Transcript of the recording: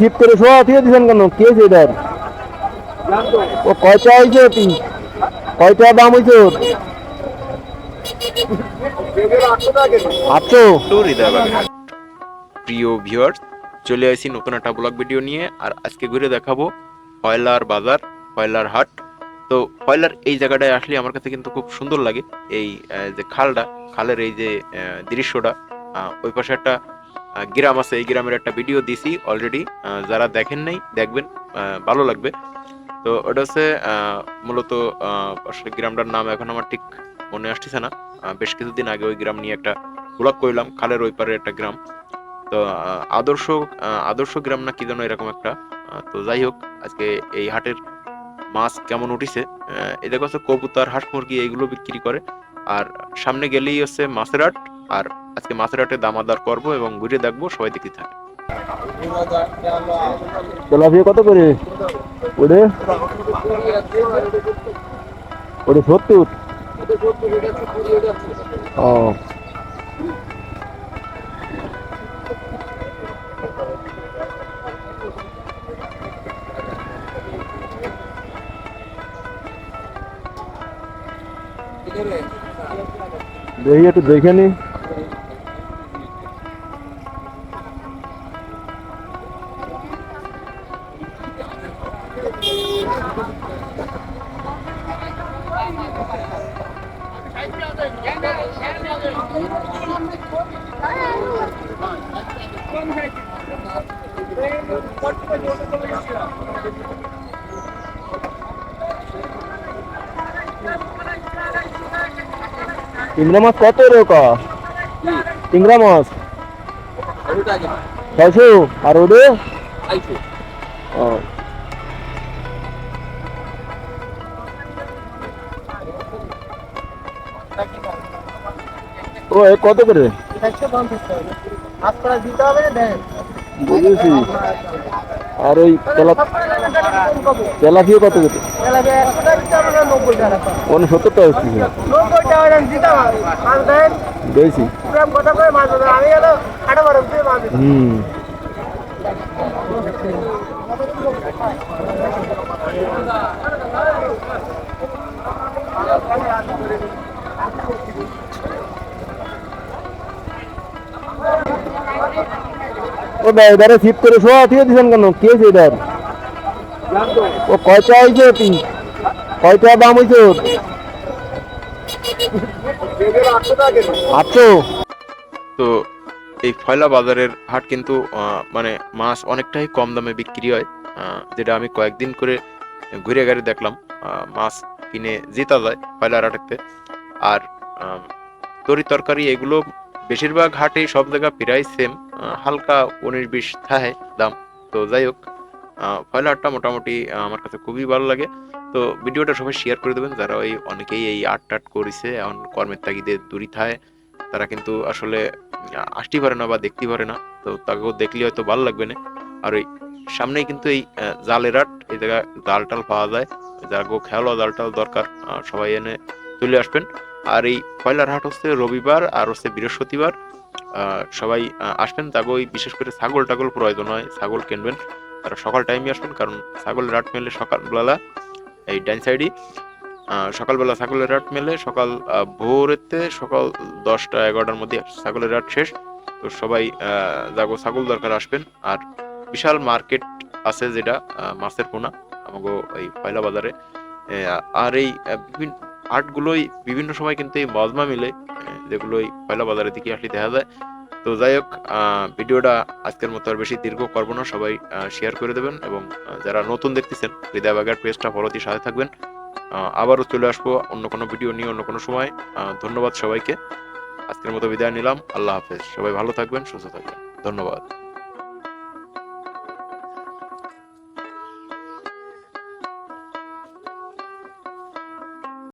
Fit করে শোয়া কেন? কে এধার ও কয়টা হয়েছে কয়টা দাম হয়েছে ওর? আটশো? প্রিয় ভিউয়ার্স চলে আসি নতুন একটা ব্লগ ভিডিও নিয়ে, আর আজকে ঘুরে দেখাবো কয়লার বাজার কয়লার হাট। তো কয়লার এই জায়গাটায় আসলে আমার কাছে কিন্তু খুব সুন্দর লাগে। এই যে খালটা, খালের এই যে দৃশ্যটা ওই পাশে একটা গ্রাম আছে, এই গ্রামের একটা ভিডিও দিছি অলরেডি যারা দেখেন নাই, দেখবেন ভালো লাগবে। তো ওটা হচ্ছে মূলত আসলে গ্রামটার নাম এখন আমার ঠিক মনে আসতেছে না। বেশ কিছুদিন আগে ওই গ্রাম নিয়ে একটা ব্লগ করলাম, খালের ওই পারে একটা গ্রাম। তো আদর্শ আদর্শ গ্রাম না কি যেন এরকম একটা তো যাই হোক, আজকে এই হাটের মাছ কেমন উঠিছে এদের কাছে কবুতর, হাঁস মুরগি, এইগুলো বিক্রি করে। আর সামনে গেলেই হচ্ছে মাছের হাট। আর আজকে মাছের হাটে দামাদার করব এবং ঘুরে দেখব, সবাই দেখতে থাকে। তেলাপিয়া কত করে? ওরে। ওরে সত্তর? ও। দেখি একটু দেখে নি। চিংড়া মাছ কত রোকা চিংড়া মাছ? ছয়শো আর ওরে ও। ও, এ কত করে? বুঝেছি। আর ওই তেলা তেলাপিয়া কত করে? অন্য সত্তর টাকা দিয়েছি হুম। ও ফিট করে শোয়া দিছেন কেন? কে ও কয়টা তুই কয়টা দাম ওর? আটশো। তো এই ফয়লা বাজারের হাট কিন্তু মানে মাছ অনেকটাই কম দামে বিক্রি হয় যেটা আমি কয়েকদিন করে ঘুরে গাড়ি দেখলাম মাছ কিনে জেতা যায় ফয়লার হাটেতে আর তরি তরকারি এগুলো বেশিরভাগ হাটে সব জায়গা প্রায় সেম হালকা উনিশ বিশ থাকে দাম। তো যাই হোক আহ, ফয়লা হাটটা মোটামুটি আমার কাছে খুবই ভালো লাগে। তো ভিডিওটা সবাই শেয়ার করে দেবেন যারা ওই অনেকেই এই আট টাট করেছে এখন কর্মের তাগিদে দূরি থায় তারা কিন্তু আসলে আসতে পারে না বা দেখতে পারে না। তো তাকেও দেখলে হয়তো ভালো লাগবে না। আর ওই সামনেই কিন্তু এই জালের আট এই জায়গায় জাল টাল পাওয়া যায়। যাগো খেয়ালও জাল টাল দরকার সবাই এনে চলে আসবেন। আর এই পয়লার হাট হচ্ছে রবিবার আর হচ্ছে বৃহস্পতিবার। সবাই আসবেন। তাগো ওই বিশেষ করে ছাগল টাগল প্রয়োজন হয়, ছাগল কিনবেন। তারা সকাল টাইমে আসবেন, কারণ ছাগলের হাট মেলে সকালবেলা, এই ডাইন সাইডই সকালবেলা ছাগলের হাট মেলে, সকাল ভোরেতে সকাল দশটা, এগারোটার মধ্যে ছাগলের হাট শেষ। তো সবাই যাগো ছাগল দরকার আসবেন। আর বিশাল মার্কেট আছে যেটা মাছের পোনা, আমাগো এই পয়লা বাজারে। আর এই বিভিন্ন হাটগুলোই বিভিন্ন সময় কিন্তু এই মজমা মিলে যেগুলোই পয়লা বাজারের দিকে আসলে দেখা যায়। তো যাই হোক ভিডিওটা আজকের মতো আর বেশি দীর্ঘ করব না। সবাই শেয়ার করে দেবেন এবং যারা নতুন দেখতেছেন, হৃদয় বাগার পেজটা ফলো দিয়ে সাথে থাকবেন। আবারও চলে আসব অন্য কোনো ভিডিও নিয়ে, অন্য কোনো সময়। ধন্যবাদ সবাইকে। আজকের মতো বিদায় নিলাম। আল্লাহ হাফেজ। সবাই ভালো থাকবেন, সুস্থ থাকবেন। ধন্যবাদ।